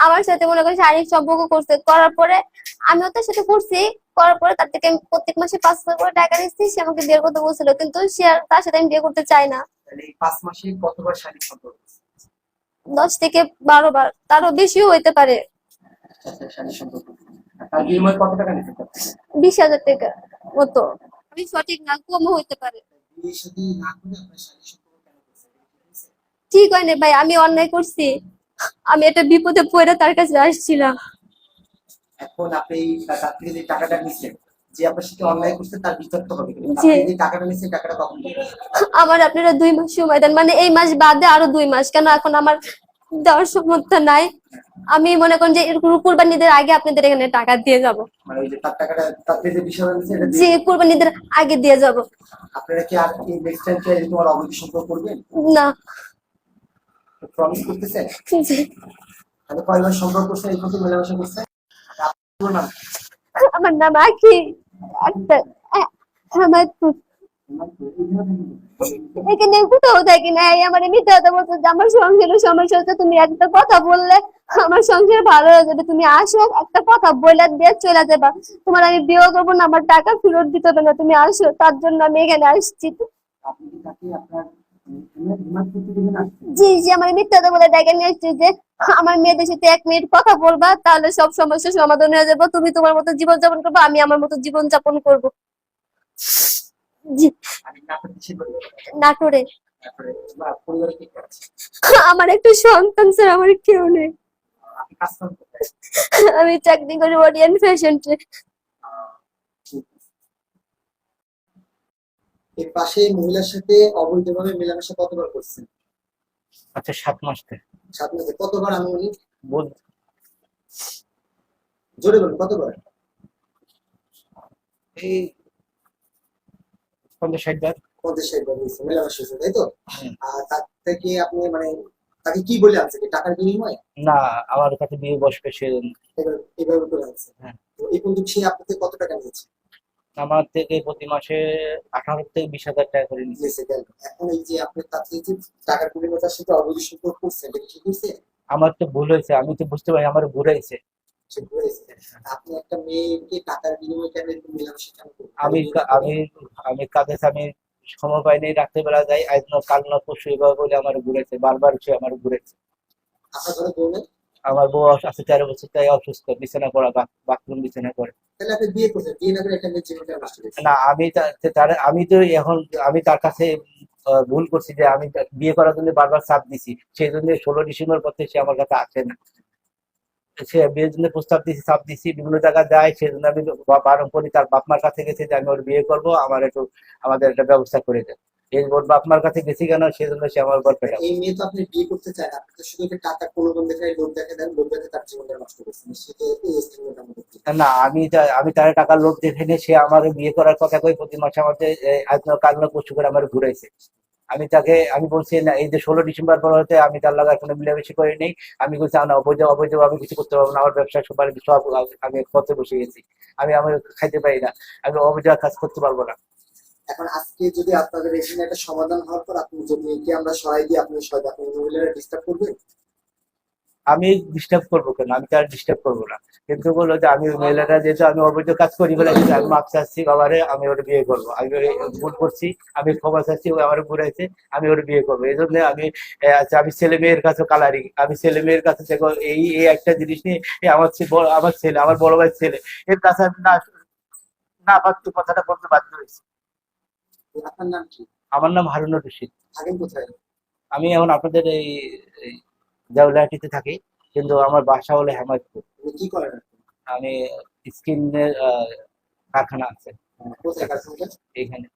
আমার সাথে মনে করেন শারীরিক সম্পর্ক করছে করার পরে আমিও তার সাথে করছি করার পরে তার থেকে আমি প্রত্যেক মাসে পাঁচ হাজার করে টাকা নিচ্ছি সে আমাকে বিয়ে করতে বলছিল কিন্তু সে আর তার সাথে আমি বিয়ে করতে চাই না? দশ থেকে বারো বার তারও বেশিও হইতে পারে। আচ্ছা, পারবে? বিশ হাজার টাকা মতো। আমি সঠিক না কমও হইতে পারে। করে? ঠিক হয় না ভাই আমি অন্যায় করছি। আমি এটা বিপদে পড়ে তার কাছে আসছিলাম। এখন আপনি এই তার থেকে যে টাকাটা নিচ্ছেন যে আপনার সাথে অন্যায় করছে তার বিচার তো হবে। আপনি যে টাকাটা নিচ্ছেন টাকাটা কখন? আমার আপনারা দুই মাস সময় দেন। মানে এই মাস বাদে আরও দুই মাস কেন এখন আমার দেওয়ার সমর্থ নাই? আমি মনে করেন যে কুরবানিদের আগে আপনাদের এখানে টাকা দিয়ে যাব। মানে এটা কুরবানিদের আগে দিয়ে যাব। আপনারা কি আর কি নেক্সট টাইম কি আর অবৈধ সম্পর্ক করবেন? না। প্রমিস করতেছেন জি। তাহলে সম্পর্ক করছেন এই মেলামেশা করছেন আর আপনার নাম কি? আমার নাম আখি আক্তার আমার এখানে কোথাও থাকি আমার মিথ্যা কথা আমার সংসারে সমস্যা হচ্ছে তুমি একটা কথা বললে আমার সংসার ভালো হয়ে যাবে। তুমি আসো একটা কথা বলে দিয়ে চলে যাবা। তোমার আমি বিয়ে করব না আমার টাকা ফেরত দিতে হবে না তুমি আসো তার জন্য আমি এখানে আসছি। আপনি কি আপনার জি জি, আমার মিথ্যা কথা বলে ডেকে নিয়ে যে, আমার মেয়েদের সাথে এক মিনিট কথা বলবা, তাহলে সব সমস্যার সমাধান হয়ে যাবে। তুমি তোমার মতো জীবন যাপন করব, আমি আমার মতো জীবন যাপন করব নাটোরে। আমার একটা সন্তান, স্যার, আমার কেউ নেই। আমি চাকরি করি ওরিয়েন্ট ফ্যাশন এর পাশে মহিলার সাথে অবৈধভাবে মেলামেশা কতবার করছেন? আচ্ছা সাত মাস সাত মাসে। কতবার আমি উনি জোরে বলুন কতবার? এই পঞ্চাশ ষাট বার। পঞ্চাশ ষাট বার হয়েছে মেলামেশা হয়েছে তাই তো? আর তার থেকে আপনি মানে তাকে কি বলে আনছে টাকার বিনিময়ে? না আমার কাছে বিয়ে বসবে সে এবার এভাবে করে আনছে হ্যাঁ। তো এই পর্যন্ত সে আপনার থেকে কত টাকা নিয়েছে? আমার থেকে প্রতি মাসে আঠারো থেকে বিশ হাজার টাকা করে নিচ্ছে। এখন এই যে আপনি টাকার বিনিময়ে তার সাথে অবৈধ সম্পর্ক করছেন ঠিক হয়েছে? আমার তো ভুল হয়েছে আমি তো বুঝতে পারি আমার ভুল হয়েছে। সে আপনি একটা মেয়েকে টাকার বিনিময়ে কেন মেলামেশা আমি আমি আমি কাজে আমি সময় রাত্রেবেলা যাই আজ না কাল না পরশু এভাবে বলে আমার ঘুরেছে বারবার সে আমার ঘুরেছে আপনার ঘরে বউ নেই? আমার বউ আছে তেরো বছর তাই অসুস্থ বিছানা করা বাথরুম বিছানা করে না আমি তার আমি তো এখন আমি তার কাছে ভুল করছি যে আমি বিয়ে করার জন্য বারবার চাপ দিছি। সেই জন্য ষোলো ডিসেম্বর পর থেকে সে আমার কাছে আসে না। সে বিয়ের জন্য প্রস্তাব দিছি চাপ দিছি বিভিন্ন জায়গায় যায় সেই জন্য আমি বারণ করি তার বাপ মার কাছে গেছে যে আমি ওর বিয়ে করব আমার একটু আমাদের একটা ব্যবস্থা করে দেন। বাপ মার কাছে গেছি কেন সে আমার এই মেয়ে তো আপনি বিয়ে করতে চান আপনি তো শুধু টাকা প্রলোভন দেখায় লোক দেখে দেন দেখে তার জীবনটা নষ্ট করছেন সেটা এই স্টেটমেন্ট আমাদের না আমি আমি তার টাকার লোভ দেখে নিয়ে সে আমার বিয়ে করার কথা কই প্রতি মাসে আমাকে পরশু করে আমার ঘুরাইছে। আমি তাকে আমি বলছি না এই যে ষোলো ডিসেম্বর পর হতে আমি তার লাগা কোনো মিলামিশি করি নেই। আমি বলছি না অবৈধ অবৈধ আমি কিছু করতে পারব না আমার ব্যবসা সবার সব আমি করতে বসে গেছি। আমি আমি খাইতে পারি না আমি অবৈধ কাজ করতে পারব না। এখন আজকে যদি আপনাদের এখানে একটা সমাধান হওয়ার পর আপনি যদি একে আমরা সহায় দিই, আপনি সহায় আপনি মহিলারা ডিস্টার্ব করবেন আমি ডিস্টার্ব করব কেন? আমি তার ডিস্টার্ব করব না। কিন্তু বলল যে আমি মেয়েরা যেহেতু আমি অবৈধ কাজ করি বলে, আমি মাপ চাচ্ছি বাবারে, আমি ওর বিয়ে করব। আমি ভুল করছি, আমি ক্ষমা চাচ্ছি, ও আমার ঘুরাইছে আমি ওর বিয়ে করব। এই জন্য আমি আচ্ছা আমি ছেলে মেয়ের কাছে কালারিং, আমি ছেলে মেয়ের কাছে দেখো, এই এই একটা জিনিস নিয়ে আমার আমার ছেলে, আমার বড় ভাই ছেলে, এর কাছে আমি না না পারছি কথাটা বলতে বাধ্য হয়েছি। আপনার নাম কি? আমার নাম হারুনুর রশিদ। থাকেন কোথায়? আমি এখন আপনাদের এই দেওলাহাটিতে থাকি কিন্তু আমার বাসা হলো হেমায়তপুর। কি করেন আমি স্কিনের কারখানা আছে। করেন এখানে